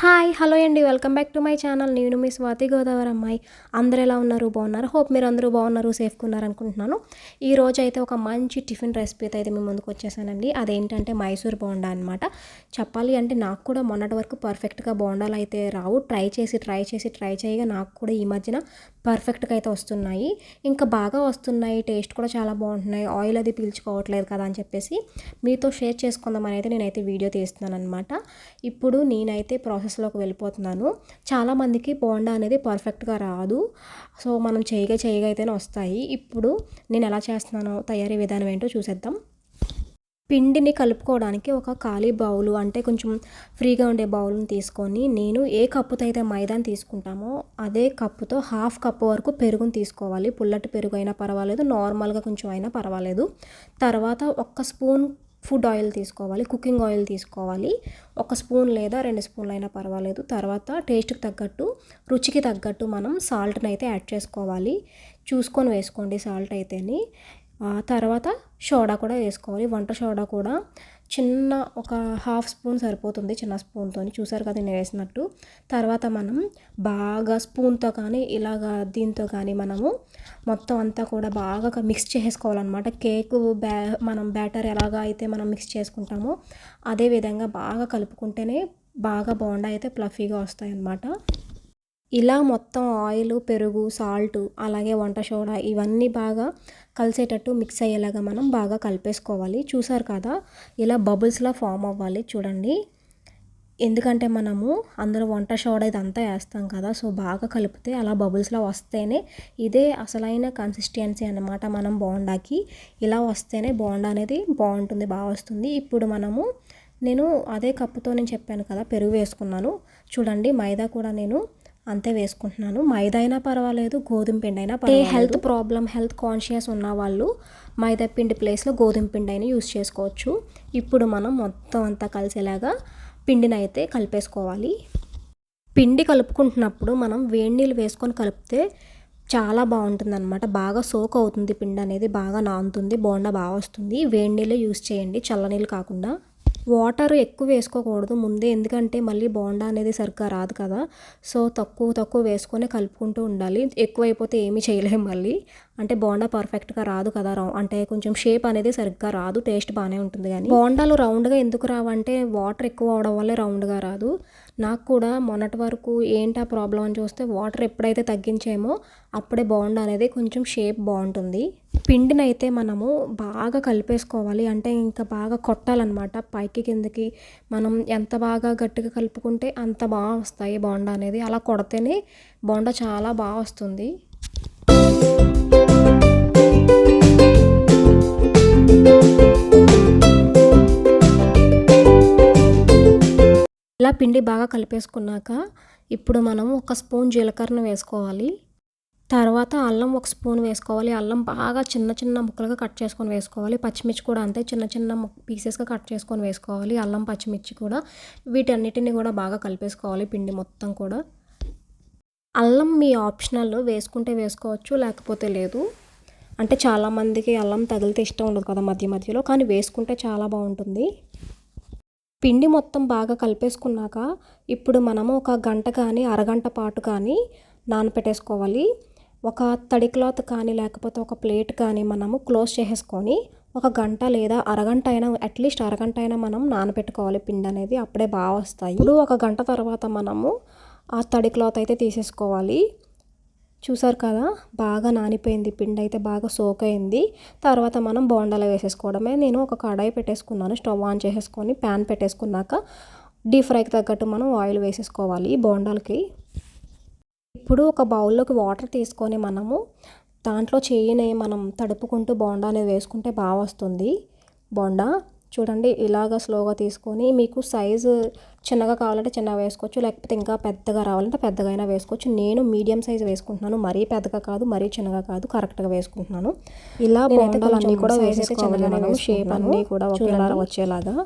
Hi hello అండి. Welcome back to my channel. నేను మీ స్వాతి గోదావరి అమ్మాయి. అందరు ఎలా ఉన్నారు? బాగున్నారు? హోప్ మీరు అందరూ బాగున్నారు సేఫ్గా ఉన్నారు అనుకుంటున్నాను. ఈ రోజు అయితే ఒక మంచి టిఫిన్ రెసిపీతో అయితే మీ ముందుకు వచ్చేసానండి. అదేంటంటే మైసూర్ బోండా అనమాట చెప్పాలి అంటే నాకు కూడా మొన్నటి వరకు పర్ఫెక్ట్గా బోండాలు అయితే రావు. ట్రై చేసి ట్రై చేసి ట్రై చేయగా నాకు కూడా ఈ మధ్యన పర్ఫెక్ట్గా అయితే వస్తున్నాయి. ఇంకా బాగా వస్తున్నాయి. టేస్ట్ కూడా చాలా బాగుంటున్నాయి. ఆయిల్ అది పీల్చుకోవట్లేదు కదా అని చెప్పేసి మీతో షేర్ చేసుకుందామని అయితే నేనైతే వీడియో తీస్తున్నాను అనమాట ఇప్పుడు నేనైతే ప్రాసెస్లోకి వెళ్ళిపోతున్నాను. చాలామందికి బోండా అనేది పర్ఫెక్ట్గా రాదు. సో మనం చేయగా చేయగా అయితేనే వస్తాయి. ఇప్పుడు నేను ఎలా చేస్తున్నానో తయారీ విధానం ఏంటో చూసేద్దాం. పిండిని కలుపుకోవడానికి ఒక ఖాళీ బౌలు అంటే కొంచెం ఫ్రీగా ఉండే బౌల్ని తీసుకొని నేను ఏ కప్పుతో అయితే మైదాని తీసుకుంటామో అదే కప్పుతో హాఫ్ కప్ వరకు పెరుగుని తీసుకోవాలి. పుల్లటి పెరుగు అయినా పర్వాలేదు నార్మల్గా కొంచెం అయినా పర్వాలేదు. తర్వాత ఒక్క స్పూన్ ఫుడ్ ఆయిల్ తీసుకోవాలి కుకింగ్ ఆయిల్ తీసుకోవాలి. ఒక స్పూన్ లేదా రెండు స్పూన్లు అయినా పర్వాలేదు. తర్వాత టేస్ట్కి తగ్గట్టు రుచికి తగ్గట్టు మనం సాల్ట్ని అయితే యాడ్ చేసుకోవాలి. చూసుకొని వేసుకోండి సాల్ట్ అయితేని. తర్వాత సోడా కూడా వేసుకోవాలి. వంట సోడా కూడా చిన్న ఒక హాఫ్ స్పూన్ సరిపోతుంది చిన్న స్పూన్తో చూసారు కదా నేను వేసినట్టు. తర్వాత మనం బాగా స్పూన్తో కానీ ఇలాగా దీంతో కానీ మనము మొత్తం అంతా కూడా బాగా మిక్స్ చేసుకోవాలన్నమాట కేక్ బ్యా మనం బ్యాటర్ ఎలాగా అయితే మనం మిక్స్ చేసుకుంటామో అదే విధంగా బాగా కలుపుకుంటేనే బాగా బాగుండా అయితే ప్లఫీగా వస్తాయి అన్నమాట ఇలా మొత్తం ఆయిల్ పెరుగు సాల్ట్ అలాగే వంట సోడా ఇవన్నీ బాగా కలిసేటట్టు మిక్స్ అయ్యేలాగా మనం బాగా కలిపేసుకోవాలి. చూసారు కదా ఇలా బబుల్స్లా ఫామ్ అవ్వాలి చూడండి. ఎందుకంటే మనము అందరూ వంట సోడా ఇదంతా వేస్తాం కదా సో బాగా కలిపితే అలా బబుల్స్లో వస్తేనే ఇదే అసలైన కన్సిస్టెన్సీ అనమాట మనం బోండాకి. ఇలా వస్తేనే బోండా అనేది బాగుంటుంది బాగా వస్తుంది. ఇప్పుడు మనము నేను అదే కప్పుతో నేను చెప్పాను కదా పెరుగు వేసుకున్నాను. చూడండి మైదా కూడా నేను అంతే వేసుకుంటున్నాను. మైదా అయినా పర్వాలేదు గోధుమ పిండి అయినా పర్వాలేదు. హెల్త్ ప్రాబ్లం హెల్త్ కాన్షియస్ ఉన్న వాళ్ళు మైదా పిండి ప్లేస్లో గోధుమ పిండి అయినా యూస్ చేసుకోవచ్చు. ఇప్పుడు మనం మొత్తం అంతా కలిసేలాగా పిండిని అయితే కలిపేసుకోవాలి. పిండి కలుపుకుంటున్నప్పుడు మనం వేడి నీళ్ళు వేసుకొని కలిపితే చాలా బాగుంటుంది అనమాట బాగా సోక్ అవుతుంది పిండి అనేది బాగా నానుతుంది బోండా బాగా వస్తుంది. వేడి నీళ్ళు యూస్ చేయండి చల్లనీళ్ళు కాకుండా. వాటర్ ఎక్కువ వేసుకోకూడదు ముందే ఎందుకంటే మళ్ళీ బోండా అనేది సరిగ్గా రాదు కదా. సో తక్కువ తక్కువ వేసుకొని కలుపుకుంటూ ఉండాలి. ఎక్కువ అయిపోతే ఏమీ చేయలేము మళ్ళీ. అంటే బోండా పర్ఫెక్ట్గా రాదు కదా రౌ అంటే కొంచెం షేప్ అనేది సరిగ్గా రాదు టేస్ట్ బాగానే ఉంటుంది కానీ. బోండాలు రౌండ్గా ఎందుకు రావంటే వాటర్ ఎక్కువ అవడం వల్లే రౌండ్గా రాదు. నాకు కూడా మొన్నటి వరకు ఏంటి ఆ ప్రాబ్లం అని చూస్తే వాటర్ ఎప్పుడైతే తగ్గించామో అప్పుడే బోండా అనేది కొంచెం షేప్ బాగుంటుంది. పిండిని అయితే మనము బాగా కలిపేసుకోవాలి. అంటే ఇంకా బాగా కొట్టాలన్నమాట. పైకి కిందకి మనం ఎంత బాగా గట్టిగా కలుపుకుంటే అంత బాగా వస్తాయి బోండా అనేది. అలా కొడితేనే బోండా చాలా బాగా వస్తుంది. ఇలా పిండి బాగా కలిపేసుకున్నాక ఇప్పుడు మనం ఒక స్పూన్ జీలకర్ర వేసుకోవాలి. తర్వాత అల్లం ఒక స్పూన్ వేసుకోవాలి. అల్లం బాగా చిన్న చిన్న ముక్కలుగా కట్ చేసుకొని వేసుకోవాలి. పచ్చిమిర్చి కూడా అంతే చిన్న చిన్న పీసెస్గా కట్ చేసుకొని వేసుకోవాలి. అల్లం పచ్చిమిర్చి కూడా వీటన్నిటిని కూడా బాగా కలిపేసుకోవాలి పిండి మొత్తం కూడా. అల్లం మీ ఆప్షనల్ వేసుకుంటే వేసుకోవచ్చు లేకపోతే లేదు. అంటే చాలామందికి అల్లం తగిలితే ఇష్టం ఉండదు కదా మధ్య మధ్యలో కానీ వేసుకుంటే చాలా బాగుంటుంది. పిండి మొత్తం బాగా కలిపేసుకున్నాక ఇప్పుడు మనము ఒక గంట కానీ అరగంట పాటు కానీ నానపెట్టేసుకోవాలి. ఒక తడి క్లాత్ కానీ లేకపోతే ఒక ప్లేట్ కానీ మనము క్లోజ్ చేసేసుకొని ఒక గంట లేదా అరగంట అయినా అట్లీస్ట్ అరగంట అయినా మనం నానబెట్టుకోవాలి. పిండి అనేది అప్పుడే బాగా వస్తాయి. ఇప్పుడు ఒక గంట తర్వాత మనము ఆ తడి క్లాత్ అయితే తీసేసుకోవాలి. చూసారు కదా బాగా నానిపోయింది. పిండి అయితే బాగా సోక్ అయింది. తర్వాత మనం బోండాలో వేసేసుకోవడమే. నేను ఒక కడాయి పెట్టేసుకున్నాను. స్టవ్ ఆన్ చేసేసుకొని ప్యాన్ పెట్టేసుకున్నాక డీప్ ఫ్రైకి తగ్గట్టు మనం ఆయిల్ వేసేసుకోవాలి బోండాలకి. ఇప్పుడు ఒక బౌల్లోకి వాటర్ తీసుకొని మనము దాంట్లో చేయిని మనం తడుపుకుంటూ బోండా అనేది వేసుకుంటే బాగా వస్తుంది. బోండా చూడండి ఇలాగ స్లోగా తీసుకొని మీకు సైజు చిన్నగా కావాలంటే చిన్నగా వేసుకోవచ్చు లేకపోతే ఇంకా పెద్దగా రావాలంటే పెద్దగా అయినా వేసుకోవచ్చు. నేను మీడియం సైజ్ వేసుకుంటున్నాను మరీ పెద్దగా కాదు మరీ చిన్నగా కాదు కరెక్ట్గా వేసుకుంటున్నాను. ఇలా బోండాలు అన్నీ కూడా వేసేసుకోవాలి షేప్ అన్నీ కూడా ఒకేలా వచ్చేలాగా.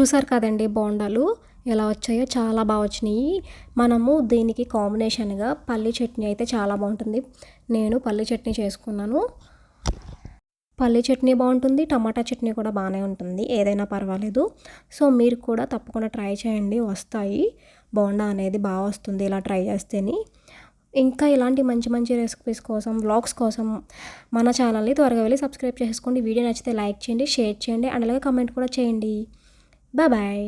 చూసారు కదండి బోండాలు ఎలా వచ్చాయో? చాలా బాగా వచ్చినాయి. మనము దీనికి కాంబినేషన్గా పల్లి చట్నీ అయితే చాలా బాగుంటుంది. నేను పల్లి చట్నీ చేసుకున్నాను. పల్లి చట్నీ బాగుంటుంది. టమాటా చట్నీ కూడా బాగానే ఉంటుంది. ఏదైనా పర్వాలేదు. సో మీరు కూడా తప్పకుండా ట్రై చేయండి. వస్తాయి. బోండా అనేది బాగా వస్తుంది ఇలా ట్రై చేస్తేనే. ఇంకా ఇలాంటి మంచి మంచి రెసిపీస్ కోసం వ్లాగ్స్ కోసం మన ఛానల్ని త్వరగా వెళ్ళి సబ్స్క్రైబ్ చేసుకోండి. వీడియో నచ్చితే లైక్ చేయండి షేర్ చేయండి అండ్ అలాగే కమెంట్ కూడా చేయండి. Bye bye